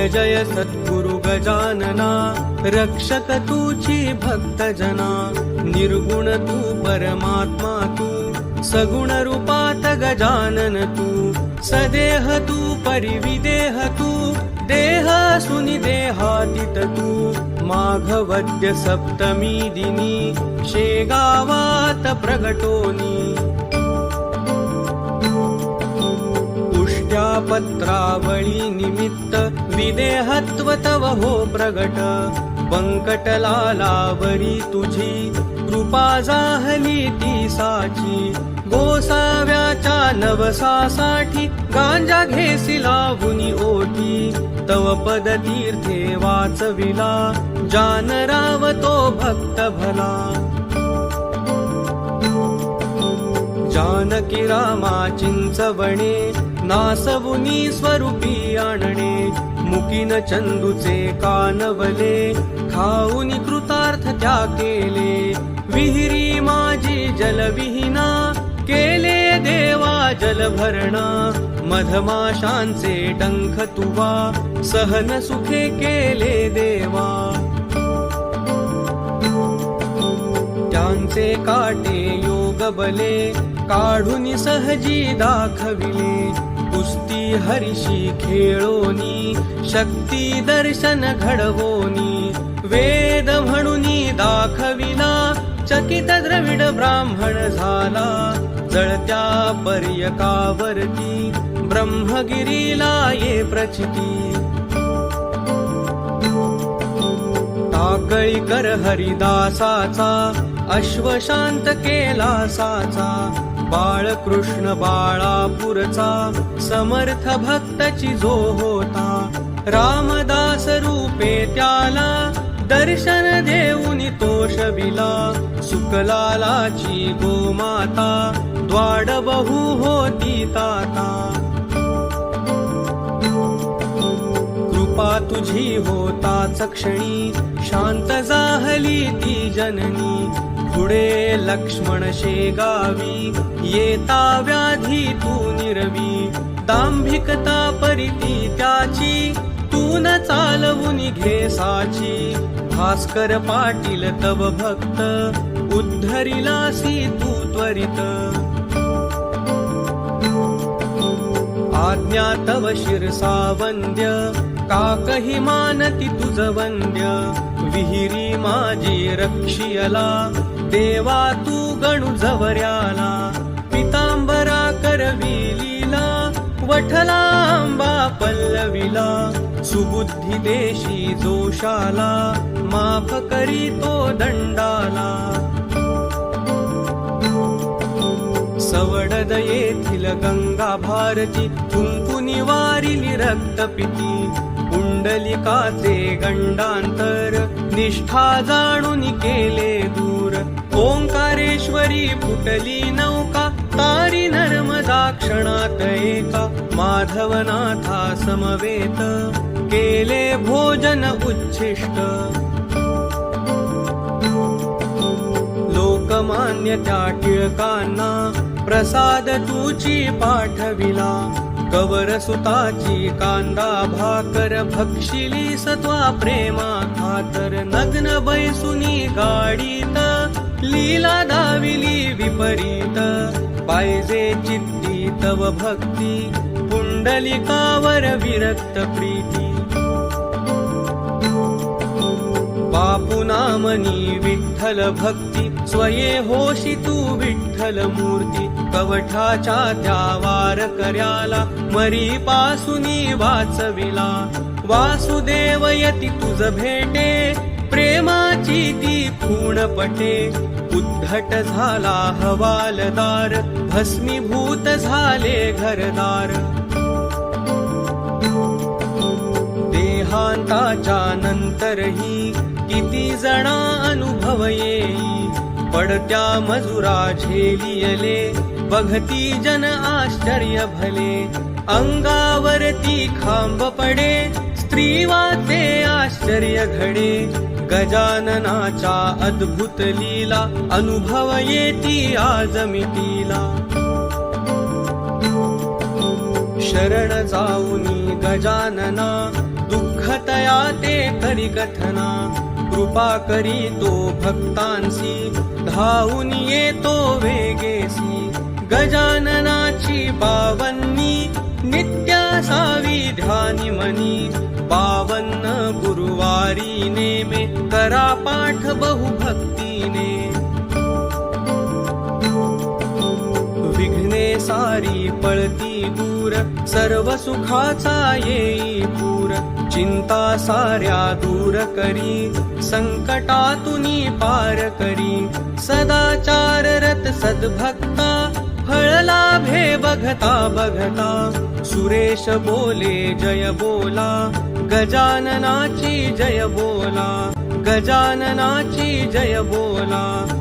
जय जय सद्गुरु गजानना रक्षक तूची भक्त जना निर्गुण तू परमात्मा तू सगुण रूपात गजानन तू सदेह तू परिविदेह तू देह सुनि देहातीत तू माघवद्य सप्तमी दिनी शेगावात प्रगटोनी। पत्रावळी निमित्त विदेहत्व तव हो प्रगट. बंकटलालावरी तुझी कृपा जाहली ती साची. गोसाव्याच्या नवसासाठी गांजा घेसी लावुनी ओटी. तव पद तीर्थे वाचविला जानराव तो भक्त भला. जानकी रामा चिंचवणे नासवुनी स्वरूपी आणणे मुकीन चंदूचे कानवले खाऊनी कृतार्थ त्या केले विहिरी माझी जलविहीना केले देवा जलभरणा मधमाशांचे डंख तुवा सहन सुखे केले देवा. त्यांचे काटे योग बले काढून सहजी दाखविले कुस्ती हरिशी खेळोनी शक्ती दर्शन घडवोनी. वेद म्हणून दाखविला चकित द्रविड ब्राह्मण झाला. जळत्या पर्यकावरती ब्रह्मगिरीला ये प्रचिती. ताकळी कर हरिदासाचा अश्वशांत केला साचा बाळकृष्ण बाळापूरचा समर्थ भक्तची जो होता. रामदास रूपे त्याला दर्शन देऊन तोषविला सुकलालाची गोमाता द्वाड बहु होती ताता. कृपा तुझी होता क्षणी शांत जाहली ती जननी. पुढे लक्ष्मण शेगावी येता व्याधी तू निरवी दांभिकता परिती त्याची तू न चालवून घे साची. भास्कर पाटील तव भक्त उद्धरिलासी तू त्वरित. आज्ञा तव शिरसा वंद्य काकही मानती तुझ वंद्य? विहिरी माझी रक्षियला देवा तू गणू जवऱ्याला पितांबरा करविलीला वठला आंबा पल्लवीला सुबुद्धी देशी जोशाला माफ करी तो दंडाला. सवडद येथील गंगा भारती कुंकुनी वारिली रक्तपिती पुंडलिकाचे गंडांतर निष्ठा जाणून केले दूर. ओंकारेश्वरी फुटली नौका तारी नर्मदा क्षणात एका माधवनाथा समवेत केले भोजन उच्छिष्ट. लोकमान्य त्या टिळकांना प्रसाद तुची पाठविला कवरसुताची कांदा भाकर भक्षिली सत्वा प्रेमा खातर नग्न बैसुनी गाडीत लीला दाविली विपरीत पाहिजे चित्ती तव भक्ती पुंडलिकावर विरक्त प्रीती. बापू नामनी विठ्ठल भक्ती स्वये होशी तू विठ्ठल मूर्ती. कवठाच्या त्या वार कर्याला मरी पासुनी वाचविला. वासुदेव यती तुझ भेटे प्रेमाची ती खूण पटे उद्धट झाला हवालदार भस्मीभूत झाले घरदार. देहांताच्या नंतरही किती जणा अनुभव येई पडत्या मजुरा झेलियले बघती जन आश्चर्य भले. अंगावरती खांब पडे स्त्रीवाचे आश्चर्य घडे. गजाननाच्या अद्भुत लीला अनुभव येती आज मिटीला शरण जाऊनी गजानना दुःखतया ते करी कथना कृपा करी तो भक्तांसी धावून येतो वेगेसी गजाननाची बावन्नी नित्या सावी ध्यानी मनी. बावन्न गुरुवारीने सर्व सुखाचा येई पूर चिंता साऱ्या दूर करी संकटातून पार करी. सदाचार रत सद्भक्ता फळला भे बघता बघता. सुरेश बोले जय बोला. गजाननाची जय बोला. गजाननाची जय बोला.